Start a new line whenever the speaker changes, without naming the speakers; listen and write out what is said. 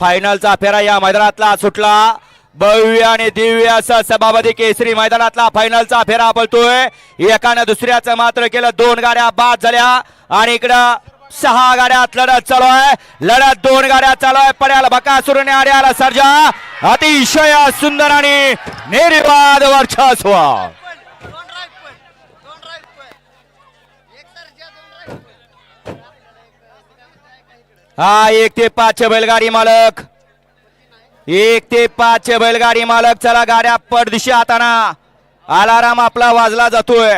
फायनलचा फेरा या मैदानातला सुटला. भव्य आणि दिव्य असं सभापती केसरी मैदानातला फायनलचा फेरा पळतोय. एकानं दुसऱ्याचं मात्र केलं. दोन गाड्या बाद झाल्या. आणि इकडं सहा गाड्यात लढत चालू आहे. लढत दोन गाड्या चालू आहे. पड्याला बकासुरने आड्याला सर्जा. अतिशय सुंदर आणि निर्वाद वर्चस्व. हा एक ते पाचशे बैलगाडी मालक. एक ते पाचशे बैलगाडी मालक. चला गाड्या पडदिशी आताना अलाराम आपला वाजला जातोय.